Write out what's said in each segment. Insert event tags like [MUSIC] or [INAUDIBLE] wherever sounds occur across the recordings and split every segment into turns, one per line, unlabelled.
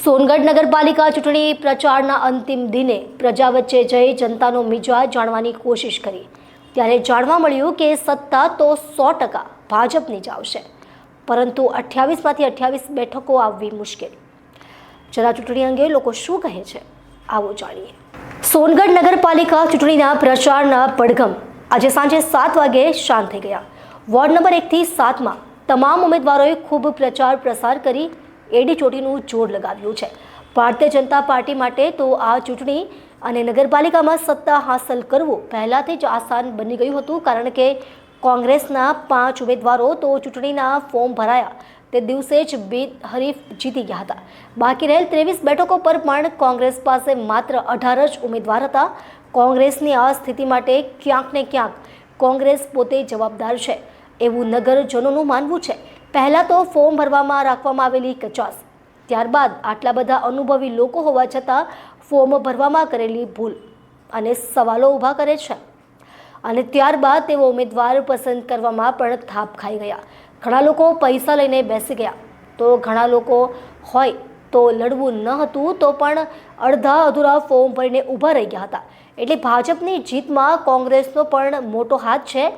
સોનગઢ નગરપાલિકા ચૂંટણી પ્રચારના અંતિમ દિને પ્રજા વચ્ચે જઈ જનતાનો મિજાજ જાણવાની કોશિશ કરી. ત્યારે જાણવા મળ્યું કે સત્તા તો સો ટકા ભાજપની જ આવશે. પરંતુ અઠ્યાવીસમાંથી અઠ્યાવીસ બેઠકો આવવી મુશ્કેલ. જરા ચૂંટણી અંગે લોકો શું કહે છે, આવો જાણીએ. સોનગઢ નગરપાલિકા ચૂંટણીના પ્રચારના પડઘમ આજે સાંજે સાત વાગે શાંત થઈ ગયા. વોર્ડ નંબર એકથી સાતમાં તમામ ઉમેદવારોએ ખૂબ પ્રચાર પ્રસાર કરી એડી ચોટીનું જોર લગાવ્યું છે. ભારતીય જનતા પાર્ટી માટે તો આ ચૂંટણી અને નગરપાલિકામાં સત્તા હાંસલ કરવું પહેલાંથી જ આસાન બની ગયું હતું, કારણ કે કોંગ્રેસના પાંચ ઉમેદવારો તો ચૂંટણીના ફોર્મ ભરાયા. તે દિવસે જ બે હરીફ જીતી ગયા હતા. બાકી રહેલ ત્રેવીસ બેઠકો પર પણ કોંગ્રેસ પાસે માત્ર અઢાર જ ઉમેદવાર હતા. કોંગ્રેસની આ સ્થિતિ માટે ક્યાંક ને ક્યાંક કોંગ્રેસ પોતે જવાબદાર છે. એવું નગરજનોનું માનવું છે. પહેલાં તો ફોર્મ ભરવામાં રાખવામાં આવેલી કચાસ. ત્યારબાદ આટલા બધા અનુભવી લોકો હોવા છતાં ફોર્મ ભરવામાં કરેલી ભૂલ અને સવાલો ઊભા કરે છે. અને ત્યારબાદ તેઓ ઉમેદવાર પસંદ કરવામાં પણ થાપ ખાઈ ગયા. ઘણા લોકો પૈસા લઈને બેસી ગયા. તો ઘણા લોકો હોય તો લડવું ન હતું તો પણ અડધા અધૂરા ફોર્મ ભરીને ઊભા રહી ગયા હતા. એટલે ભાજપની જીતમાં કોંગ્રેસનો પણ મોટો હાથ છે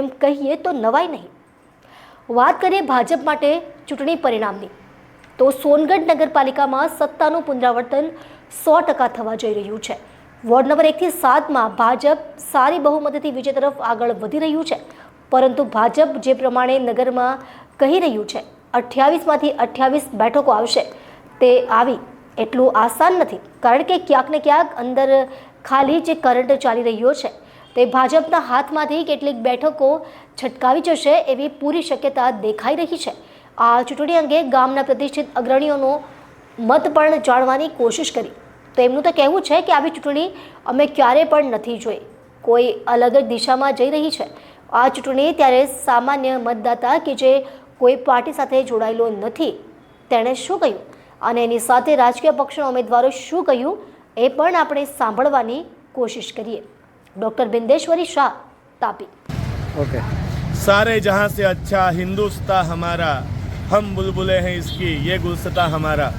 એમ કહીએ તો નવાય નહીં. વાત કરીએ ભાજપ માટે ચૂંટણી પરિણામની, તો સોનગઢ નગરપાલિકામાં સત્તાનું પુનરાવર્તન સો ટકા થવા જઈ રહ્યું છે. વોર્ડ નંબર એકથી સાતમાં ભાજપ સારી બહુમતીથી વિજય તરફ આગળ વધી રહ્યું છે. પરંતુ ભાજપ જે પ્રમાણે નગરમાં કહી રહ્યું છે, અઠ્યાવીસમાંથી અઠ્યાવીસ બેઠકો આવશે, તે આવી એટલું આસાન નથી. કારણ કે ક્યાંક ને ક્યાંક અંદર ખાલી જે કરંટ ચાલી રહ્યો છે. તે ભાજપના હાથમાંથી કેટલીક બેઠકો છટકાવી જશે એવી પૂરી શક્યતા દેખાઈ રહી છે. આ ચૂંટણી અંગે ગામના પ્રતિષ્ઠિત અગ્રણીઓનો મત પણ જાણવાની કોશિશ કરી. તો એમનું તો કહેવું છે કે આવી ચૂંટણી અમે ક્યારે પણ નથી જોઈ. કોઈ અલગ જ દિશામાં જઈ રહી છે. આ ચૂંટણી ત્યારે સામાન્ય મતદાતા કે જે કોઈ પાર્ટી સાથે જોડાયેલો નથી, તેણે શું કહ્યું? અને એની સાથે રાજકીય પક્ષના ઉમેદવારો શું કહ્યું? એ પણ આપણે સાંભળવાની કોશિશ કરીએ. ડૉક્ટર બિંદેશ્વરી શાહ તાપી.
ઓકે
સારે જહાં સે અચ્છા હિન્દુસ્તા હમારા હમ બુલબુલે હૈ ઇસકી યે ગુલસતા હમારા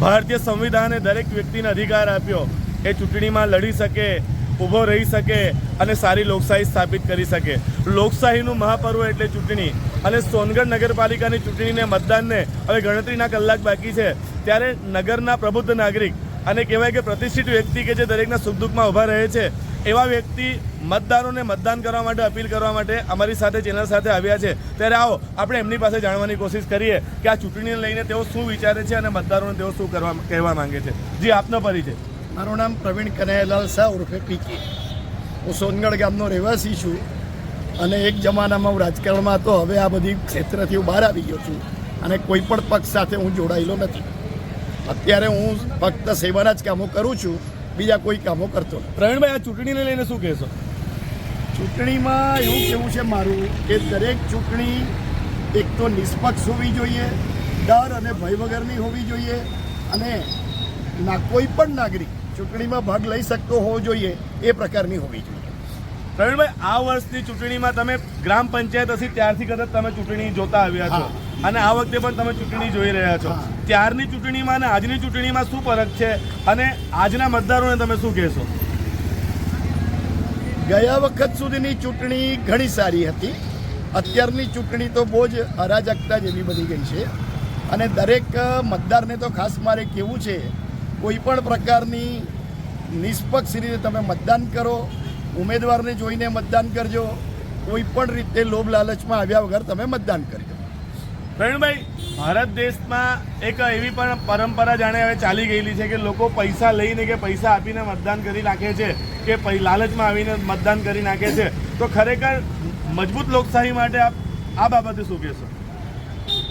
ભારતીય સંવિધાને દરેક વ્યક્તિને અધિકાર આપ્યો એ ચૂંટણીમાં લડી શકે ઊભો રહી શકે અને સારી લોકશાહી સ્થાપિત કરી શકે લોકશાહીનું મહાપર્વ એટલે ચૂંટણી અને સોનગઢ નગરપાલિકાની ચૂંટણીને મતદાનને હવે ગણતરીના કલાક બાકી છે ત્યારે નગરના પ્રબુદ્ધ નાગરિક અને કહેવાય કે પ્રતિષ્ઠિત વ્યક્તિ કે જે દરેકના સુખ દુઃખમાં ઊભા રહે છે એવા વ્યક્તિ મતદારોને મતદાન કરવા માટે, અપીલ કરવા માટે અમારી સાથે, ચેનલ સાથે આવ્યા છે. ત્યારે આવો, આપણે એમની પાસે જાણવાની કોશિશ કરીએ કે આ ચૂંટણીને લઈને તેઓ શું વિચારે છે અને મતદારોને તેઓ શું કરવા કહેવા માંગે છે. જી, આપનો પરિચય.
મારું નામ પ્રવીણ કનૈયાલાલ શાહ ઉર્ફે પીકે હું સોનગઢ ગામનો રહેવાસી છું અને એક જમાનામાં હું રાજકારણમાં હતો. હવે આ બધી ક્ષેત્રથી હું બહાર આવી ગયો છું અને કોઈ પણ પક્ષ સાથે હું જોડાયેલો નથી. અત્યારે હું ફક્ત સેવાના જ કામો કરું છું. બીજા કોઈ કામો કરતો
પ્રવીણભાઈ આ ચૂંટણીને લઈને શું કહેશો?
ચૂંટણીમાં એવું કેવું છે મારું કે દરેક ચૂંટણી એક તો નિષ્પક્ષ હોવી જોઈએ ડર અને ભય વગરની હોવી જોઈએ અને ના કોઈ પણ નાગરિક ચૂંટણીમાં ભાગ લઈ શકતો હોવો જોઈએ એ પ્રકારની હોવી જોઈએ.
પ્રવીણભાઈ આ વર્ષની ચૂંટણીમાં તમે ગ્રામ પંચાયત હશે ત્યારથી કદાચ તમે ચૂંટણી જોતા આવ્યા છો. અને આ વખતે પણ તમે ચૂંટણી જોઈ રહ્યા છો. ત્યારની ચૂંટણીમાં અને આજની ચૂંટણીમાં શું ફરક છે? અને આજના મતદારોને તમે શું કહેશો?
ગયા વખત સુધીની ચૂંટણી ઘણી સારી હતી. અત્યારની ચૂંટણી તો બહુ જ અરાજકતા જેવી બની ગઈ છે. અને દરેક મતદારને તો ખાસ મારે કહેવું છે કોઈ પણ પ્રકારની નિષ્પક્ષ રીતે તમે મતદાન કરો ઉમેદવારને જોઈને મતદાન કરજો કોઈ પણ રીતે લોભ લાલચમાં આવ્યા વગર તમે મતદાન કરજો.
પ્રવીણભાઈ, ભારત દેશમાં એક એવી પણ પરંપરા જાણે હવે ચાલી ગયેલી છે કે લોકો પૈસા લઈને કે પૈસા આપીને મતદાન કરી નાખે છે કે લાલચમાં આવીને મતદાન કરી નાખે છે. તો ખરેખર મજબૂત લોકશાહી માટે આપ, આ બાબતે શું કહેશો?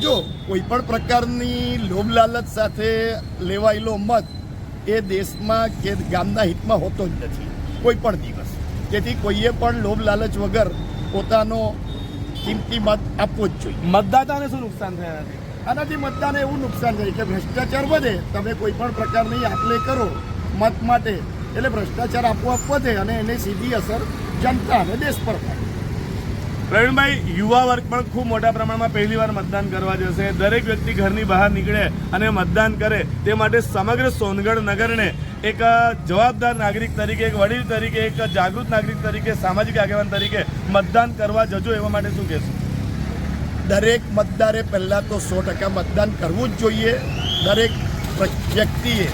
જો કોઈ પણ પ્રકારની લોભ લાલચ સાથે લેવાયેલો મત એ દેશમાં કે ગામના હિતમાં હોતો જ નથી. કોઈ પણ દિવસ. તેથી કોઈએ પણ લોભ લાલચ વગર પોતાનો કિંમતી મત આપવો જ જોઈએ.
મતદાતાને શું નુકસાન થયા નથી
આનાથી મતદાને એવું નુકસાન થાય કે ભ્રષ્ટાચાર વધે તમે કોઈ પણ પ્રકારની આપલે કરો મત માટે. એટલે ભ્રષ્ટાચાર આપોઆપ વધે અને એની સીધી અસર જનતા અને દેશ પર થાય.
પ્રવીણભાઈ, યુવા વર્ગ પણ ખૂબ મોટા પ્રમાણમાં પહેલી વાર મતદાન કરવા જશે. દરેક વ્યક્તિ ઘરની બહાર નીકળે અને મતદાન કરે તે માટે સમગ્ર સોનગઢ નગરને એક જવાબદાર નાગરિક તરીકે, એક વડીલ તરીકે, એક જાગૃત નાગરિક તરીકે, સામાજિક આગેવાન તરીકે મતદાન કરવા જજો એવા માટે શું કહેશો?
દરેક મતદારે પહેલાં તો સો ટકા મતદાન કરવું જ જોઈએ. દરેક વ્યક્તિએ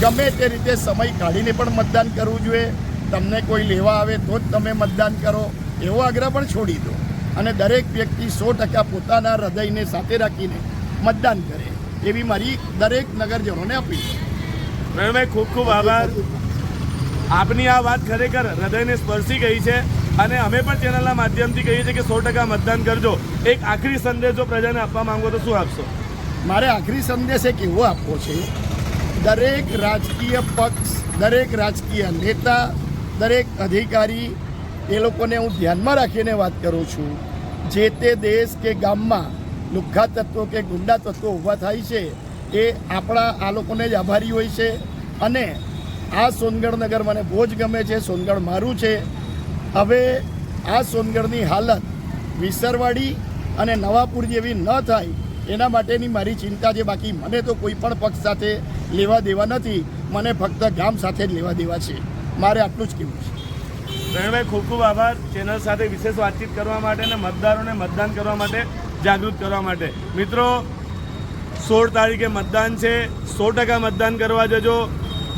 ગમે તે રીતે સમય કાઢીને પણ મતદાન કરવું જોઈએ. તમને કોઈ લેવા આવે તો જ તમે મતદાન કરો. એવો આગ્રહ પણ છોડી દો. અને દરેક વ્યક્તિ સો ટકા પોતાના હૃદયને સાથે રાખીને મતદાન કરે એવી મારી દરેક નગરજનોને અપીલ છે.
પ્રવીણભાઈ ખૂબ ખૂબ આભાર. આપની આ વાત ખરેખર હૃદયને સ્પર્શી ગઈ છે અને અમે પણ ચેનલના માધ્યમથી કહીએ છીએ કે સો ટકા મતદાન કરજો. એક આખરી સંદેશો પ્રજાને આપવા માંગો તો શું આપશો?
મારે આખરી સંદેશ એક એવો આપવો છે દરેક રાજકીય પક્ષ દરેક રાજકીય નેતા દરેક અધિકારી એ લોકોને હું ધ્યાનમાં રાખીને વાત કરું છું. જે તે દેશ કે ગામમાં લુખ્ખા તત્વો કે ગુંડા તત્વો ઊભા થાય છે, એ આપણા આ લોકોને જ આભારી હોય છે. અને આ સોનગઢ નગર મને બહુ જ ગમે છે, સોનગઢ મારું છે. હવે આ સોનગઢની હાલત વિસરવાડી અને નવાપુર જેવી ન થાય, એના માટેની મારી ચિંતા છે. બાકી મને તો કોઈ પણ પક્ષ સાથે લેવા દેવા નથી. મને ફક્ત ગામ સાથે જ લેવા દેવા છે. મારે આટલું જ કહેવું છે.
પ્રવીણભાઈ ખૂબ ખૂબ આભાર ચેનલ સાથે વિશેષ વાતચીત કરવા માટે અને મતદારોને મતદાન કરવા માટે જાગૃત કરવા માટે. મિત્રો સોળ તારીખે મતદાન છે સો ટકા મતદાન કરવા જજો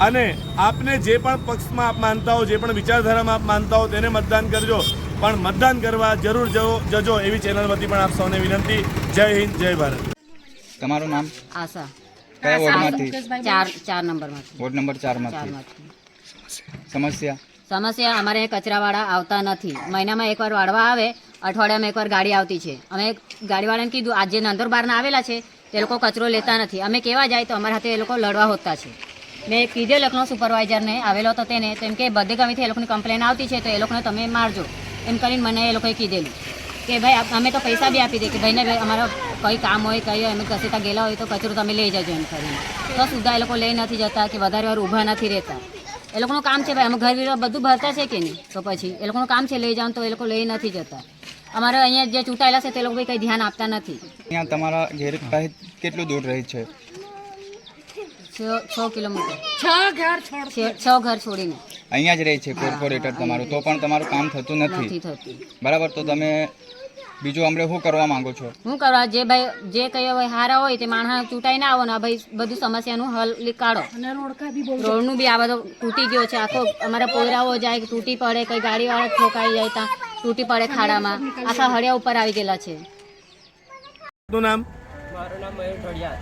અને આપને જે પણ પક્ષમાં આપ માનતા હો જે પણ વિચારધારામાં આપ માનતા હો તેને મતદાન કરજો. પણ મતદાન કરવા જરૂર જવો જજો એવી ચેનલ વતી પણ આપ સૌને વિનંતી. જય હિન્દ જય ભારત.
તમારું નામ?
આશા.
કયા વોર્ડમાંથી?
ચાર ચાર નંબરમાંથી.
Ward number ચારમાંથી. સમસ્યા?
સમસ્યા અમારે કચરાવાળા આવતા નથી. મહિનામાં એકવાર વાળવા આવે, અઠવાડિયામાં એકવાર ગાડી આવતી છે. અમે ગાડીવાળાને કીધું, આજે નંદુરબારના આવેલા છે, તે લોકો કચરો લેતા નથી. અમે કેવા જાય તો અમારા હાથે એ લોકો લડવા હોતા છે. મેં કીધે લખનો સુપરવાઇઝરને આવેલો હતો તેને. તો એમ કે, બધે ગમેથી એ લોકોની કમ્પ્લેન આવતી છે, તો એ લોકોને તમે મારજો. એમ કરીને મને એ લોકોએ કીધેલું કે, ભાઈ અમે તો પૈસા બી આપી દે કે, ભાઈને ભાઈ, અમારા કંઈ કામ હોય, કંઈ અમે કસેતા ગયેલા હોય, તો કચરો તમે લઈ જજો. એમ કરીને. તો સુધા એ લોકો લઈ નથી જતા કે વધારે વાર ઊભા નથી રહેતા. એ લોકોનું કામ છે ભાઈ અમે ઘર વીરો બધું ભરતા છે કે નહીં? તો પછી એ લોકોનું કામ છે લઈ જાવ તો એ લોકો લઈ નથી જતા. અમારે અહીંયા જે ચૂંટાયેલા છે તે લોકો કંઈ ધ્યાન આપતા નથી.
અહીંયા તમારા ઘેર કેટલું દૂર રહે છે?
છ કિલોમીટર. છ છ ઘર છોડીને.
અહીંયા જ રહે છે કોર્પોરેટર તમારું. તો પણ તમારું કામ થતું
નથી.
નથી
થતું.
બરાબર તો તમે બીજું અમને શું કરવા માંગો છો?
શું કરવા? જે ભાઈ જે કયો હોય હારા હોય તે માણસ ચૂંટાઈ ના આવો ને ભાઈ બધું સમસ્યાનું હલ નીકાળો. રોડનું બી આ બધો તૂટી ગયો છે. આખો અમારા પોયરાઓ જાય કે તૂટી પડે કઈ ગાડી વાળા ઠોકાઈ જાય ત્યાં તૂટી પડે ખાડામાં. આખા હળિયા ઉપર આવી ગયેલા છે.
નું નામ?
મારું નામ મયુર ઢોળિયા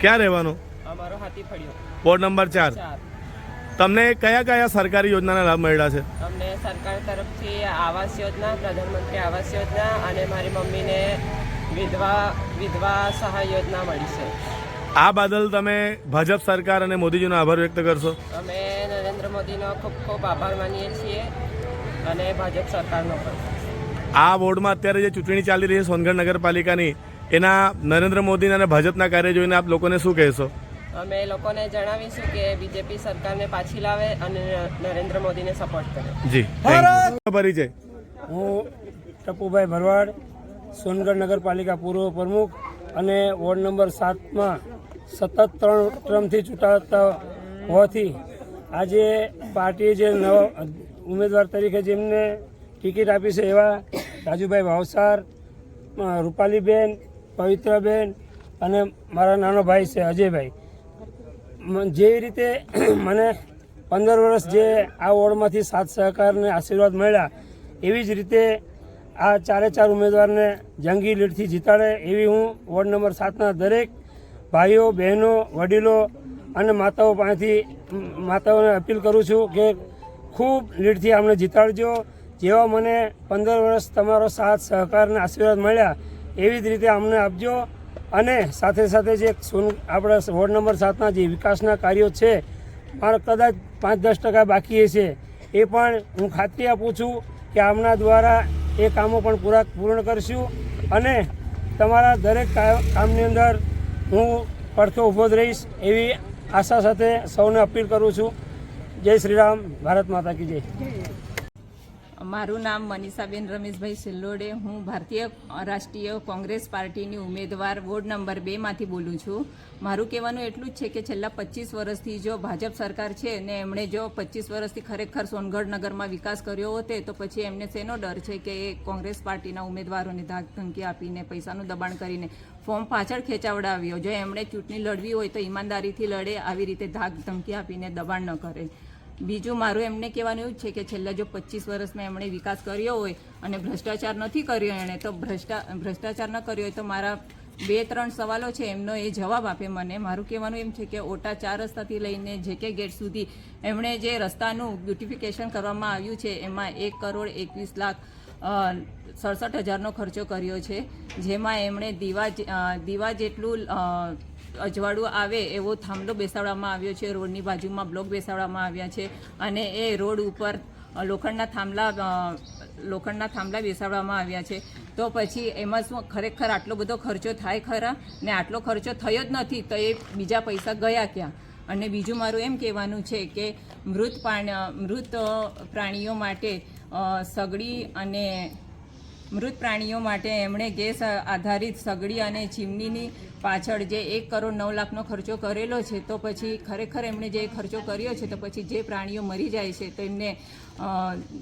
ક્યાં રહેવાનું?
અમારો હાથી ફળ્યો.
વોર્ડ નંબર ચાર. તમને કયા કયા સરકારી યોજનાના લાભ મળ્યા છે?
અમને સરકાર તરફથી આવાસ યોજના પ્રધાનમંત્રી આવાસ યોજના અને મારી મમ્મીને વિધવા વિધવા સહાય યોજના મળી છે.
આ બાદલ તમે ભાજપ સરકાર અને મોદીજીનો આભાર વ્યક્ત કરશો?
અમે નરેન્દ્ર મોદીનો ખૂબ ખૂબ આભાર માનીએ છીએ અને ભાજપ સરકારનો પણ.
આ વોર્ડમાં અત્યારે જે ચૂંટણી ચાલી રહી છે સોનગઢ નગરપાલિકાની એના નરેન્દ્ર મોદીના અને ભાજપના કાર્ય જોઈને આપ લોકોને શું કહેશો?
અમે લોકોને જણાવીશું કે બીજેપી સરકારને પાછી લાવે અને નરેન્દ્ર મોદીને સપોર્ટ કરે.
જી. પરિચય
હું ટપુભાઈ ભરવાડ સોનગઢ નગરપાલિકા પૂર્વ પ્રમુખ અને વોર્ડ નંબર સાતમાં સતત ત્રણ ટર્મથી ચૂંટાતા હોવાથી આજે પાર્ટીએ જે નવા ઉમેદવાર તરીકે જેમને ટિકિટ આપી છે એવા રાજુભાઈ ભાવસાર રૂપાલીબેન પવિત્રબેન અને મારા નાનો ભાઈ છે અજયભાઈ. જેવી રીતે [CLEARS THROAT] મને પંદર વર્ષ જે આ વોર્ડમાંથી સાથ સહકારને આશીર્વાદ મળ્યા, એવી જ રીતે આ ચારે ચાર ઉમેદવારને જંગી લીડથી જીતાડે એવી હું વોર્ડ નંબર સાતના દરેક ભાઈઓ, બહેનો, વડીલો અને માતાઓ પાસેથી માતાઓને અપીલ કરું છું કે ખૂબ લીડથી અમને જીતાડજો. જેવા મને પંદર વર્ષ તમારો સાથ સહકારને આશીર્વાદ મળ્યા, એવી જ રીતે અમને આપજો. અને સાથે સાથે જે સોન આપણા વોર્ડ નંબર સાતના જે વિકાસના કાર્યો છે, મારા કદાચ પાંચ દસ ટકા બાકી છે એ પણ હું ખાતરી આપું છું કે આમના દ્વારા એ કામો પણ પૂરા પૂર્ણ કરશું અને તમારા દરેક કામની અંદર હું પડખે ઊભો જ રહીશ એવી આશા સાથે સૌને અપીલ કરું છું. જય શ્રી રામ. ભારત માતા કી જય.
મારું નામ મનીષાબેન રમેશભાઈ સિલ્લોડે હું ભારતીય રાષ્ટ્રીય કોંગ્રેસ પાર્ટીની ઉમેદવાર વોર્ડ નંબર બેમાંથી બોલું છું. મારું કહેવાનું એટલું જ છે કે છેલ્લા પચીસ વર્ષથી જો ભાજપ સરકાર છે ને એમણે જો પચીસ વર્ષથી ખરેખર સોનગઢ નગરમાં વિકાસ કર્યો હોતે, તો પછી એમને શેનો ડર છે કે એ કોંગ્રેસ પાર્ટીના ઉમેદવારોને ધાક ધમકી આપીને, પૈસાનું દબાણ કરીને ફોર્મ પાછળ ખેંચાવડાવ્યો. જો એમણે ચૂંટણી લડવી હોય તો ઈમાનદારીથી લડે, આવી રીતે ધાક ધમકી આપીને દબાણ ન કરે. બીજું મારું એમને કહેવાનું એવું છે કે છેલ્લા જો પચીસ વર્ષમાં એમણે વિકાસ કર્યો હોય અને ભ્રષ્ટાચાર નથી કર્યો એણે, તો ભ્રષ્ટા, ભ્રષ્ટાચાર ન કર્યો હોય તો મારા બે, ત્રણ સવાલો છે, એમનો એ જવાબ આપે મને. મારું કહેવાનું એમ છે કે ઓટા ચાર રસ્તાથી લઈને જે કે ગેટ સુધી એમણે જે રસ્તાનું બ્યુટિફિકેશન કરવામાં આવ્યું છે, એમાં એક કરોડ એકવીસ લાખ સડસઠ હજારનો ખર્ચો કર્યો છે, જેમાં એમણે દીવા દીવા જેટલું અજવાળું આવે એવો થાંભલો બેસાડવામાં આવ્યો છે. રોડની બાજુમાં બ્લોક બેસાડવામાં આવ્યા છે અને એ રોડ ઉપર લોખંડના થાંભલા લોખંડના થાંભલા બેસાડવામાં આવ્યા છે. તો પછી એમાં શું ખરેખર આટલો બધો ખર્ચો થાય ખરા? ને આટલો ખર્ચો થયો જ નથી તો એ બીજા પૈસા ગયા ક્યાં? અને બીજું મારું એમ કહેવાનું છે કે મૃત મૃત પ્રાણીઓ માટે સગડી અને મૃત પ્રાણીઓ માટે એમણે ગેસ આધારિત સગડી અને ચીમનીની પાછળ જે એક કરોડ નવ લાખનો ખર્ચો કરેલો છે તો પછી ખરેખર એમણે જે ખર્ચો કર્યો છે તો પછી જે પ્રાણીઓ મરી જાય છે તો એમને અ,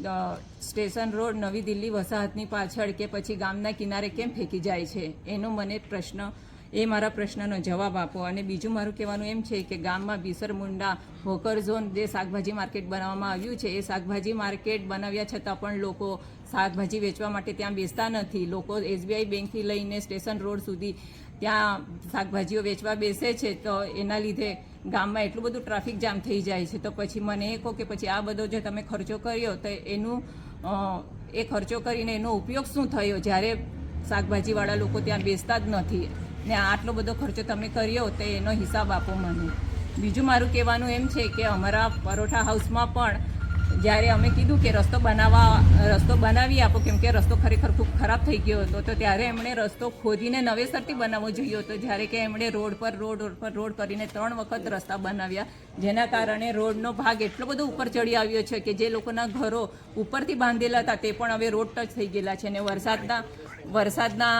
અ, સ્ટેશન રોડ નવી દિલ્હી વસાહતની પાછળ કે પછી ગામના કિનારે કેમ ફેંકી જાય છે એનો મને પ્રશ્ન એ મારા પ્રશ્નનો જવાબ આપો. અને બીજું મારું કહેવાનું એમ છે કે ગામમાં બિસરમુંડા હોકર ઝોન જે શાકભાજી માર્કેટ બનાવવામાં આવ્યું છે, એ શાકભાજી માર્કેટ બનાવ્યા છતાં પણ લોકો શાકભાજી વેચવા માટે ત્યાં બેસતા નથી. લોકો એસબીઆઈ બેંકથી લઈને સ્ટેશન રોડ સુધી ત્યાં શાકભાજીઓ વેચવા બેસે છે. તો એના લીધે ગામમાં એટલું બધું ટ્રાફિક જામ થઈ જાય છે. તો પછી મને એ કહો કે પછી આ બધો જે તમે ખર્ચો કર્યો, તો એનું એ ખર્ચો કરીને એનો ઉપયોગ શું થયો? જ્યારે શાકભાજીવાળા લોકો ત્યાં બેસતા જ નથી. ને આટલો બધો ખર્ચો તમે કર્યો તો એનો હિસાબ આપો મને. બીજું મારું કહેવાનું એમ છે કે અમારા પરોઠા હાઉસમાં પણ જ્યારે અમે કીધું કે રસ્તો બનાવવા, રસ્તો બનાવી આપો, કેમ કે રસ્તો ખરેખર ખૂબ ખરાબ થઈ ગયો હતો, તો ત્યારે એમણે રસ્તો ખોદીને નવેસરથી બનાવવો જોઈએ હતો. જ્યારે કે એમણે રોડ પર, રોડ રોડ પર, રોડ કરીને ત્રણ વખત રસ્તા બનાવ્યા, જેના કારણે રોડનો ભાગ એટલો બધો ઉપર ચડી આવ્યો છે કે જે લોકોના ઘરો ઉપરથી બાંધેલા હતા, તે પણ હવે રોડ ટચ થઈ ગયેલા છે અને વરસાદના વરસાદના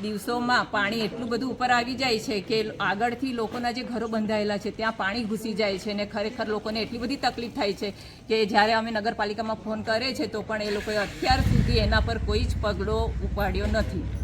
દિવસોમાં પાણી એટલું બધું ઉપર આવી જાય છે કે આગળથી લોકોના જે ઘરો બંધાયેલા છે, ત્યાં પાણી ઘૂસી જાય છે અને ખરેખર લોકોને એટલી બધી તકલીફ થાય છે કે જ્યારે અમે નગરપાલિકામાં ફોન કરે છે તો પણ એ લોકોએ અત્યાર સુધી એના પર કોઈ જ પગલો ઉપાડ્યો નથી.